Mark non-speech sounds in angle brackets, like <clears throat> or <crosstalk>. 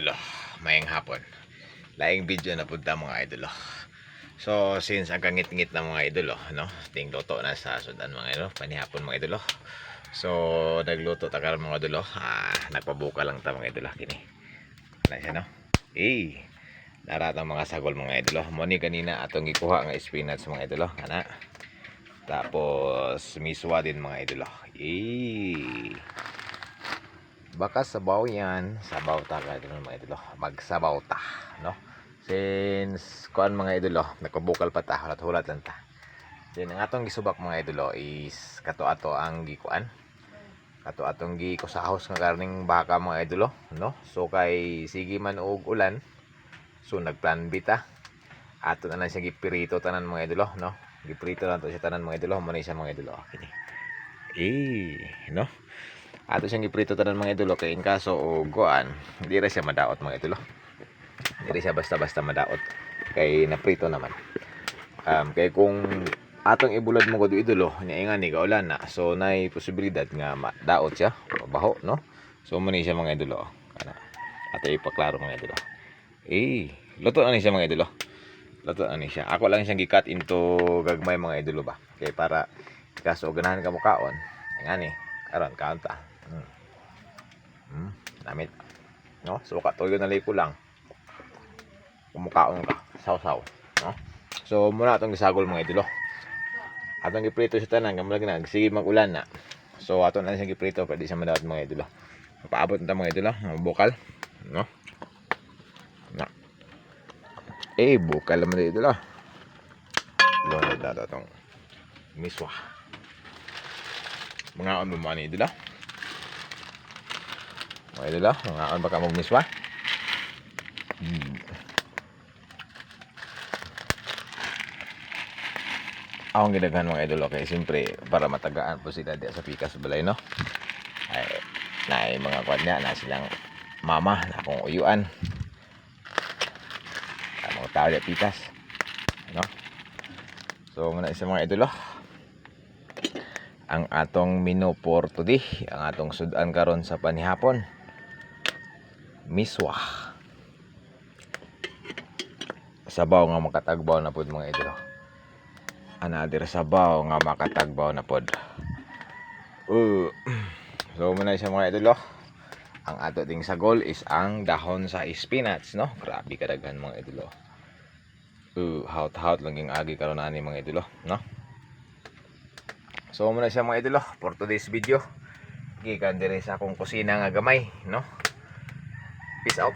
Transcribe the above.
idolo. Mayang hapon. Laing video na punta mga idolo. So, since ang kangit-ngit na mga idolo, no? Ting luto na sa sudan mga idolo. Panihapon mga idolo. So, nagluto ta karon mga idolo. Ah, nagpabuka lang ta mga idolo. Kini. Ano siya, no? Eh, naratang mga sagol mga idolo. Mo ni kanina atong gikuha nga spinach mga idolo. Kana. Tapos, miswa din mga idolo. Eh, baka sabaw yan. Sabaw ta ka ganun mga idolo magsabaw ta no? Since kuan mga idolo nagpabukal pa ta hulat hulat lang ta. Then ang atong gisubak mga idolo is kato ato ang gikuan. Kato atong gikusahos nga karning baka mga idolo no? So kay sige man og ulan so nagplan bita ato na lang siya gipirito tanan mga idolo no? Gipirito lang to siya tanan mga idolo mo na siya mga idolo kini. Eh no ato siyang giprito tanan mga idolo kay in kaso o kuan di ra siya madaot mga idolo. Di ra siya basta-basta madaot. Kay naprito naman. Um, kay kung atong ibulad mo gud idolo nya nga ni kaulan na so nay posibilidad nga madaot siya baho no? So mo siya mga idolo. Kana ato ipaklaro mga idolo. Eh luto na ni siya mga idolo. Luto na ni siya. Ako lang siyang gikat into gagmay mga idolo ba? Kay para kaso ganahan ka mo kaon nga ni karon kaon ta Hmm. Hmm, damit. No? So katuyo na lay ko lang. Kumukaon ka, saw-saw, no? So muna atong gisagol mga idolo. Atong giprito sa tanan kamala na sige magulan na. So aton na siyang giprito pwede siya madawat mga idolo. Paabot na mga idolo, bukal, no? Na. Eh, bukal naman idolo. Lunod na daw tong miswa. Mga on mo man idolo. Okay dala, mga ano baka magmiswa? Hmm. Ang ginagahan mga idol, okay, siyempre, para matagaan po sila diya sa pikas balay, no? Ay, na ay mga kwan niya, na silang mama, na akong uyuan. Ay, mga tao pikas. No? So, muna isa mga idol, oh ang atong menu for today ang atong sudan karon sa panihapon. Miswa. Sabaw nga makatagbaw na pod mga idolo. Another sabaw nga makatagbaw na pod. Uh, <clears throat> so muna siya mga idolo. Ang ato ding sagol is ang dahon sa spinach no? Grabe kadaghan mga idolo. Uh, haut haut lang yung agi karon ani mga idolo no So muna siya mga idolo for today's video. Gikan dire sa akong kusina nga gamay, no? Peace out.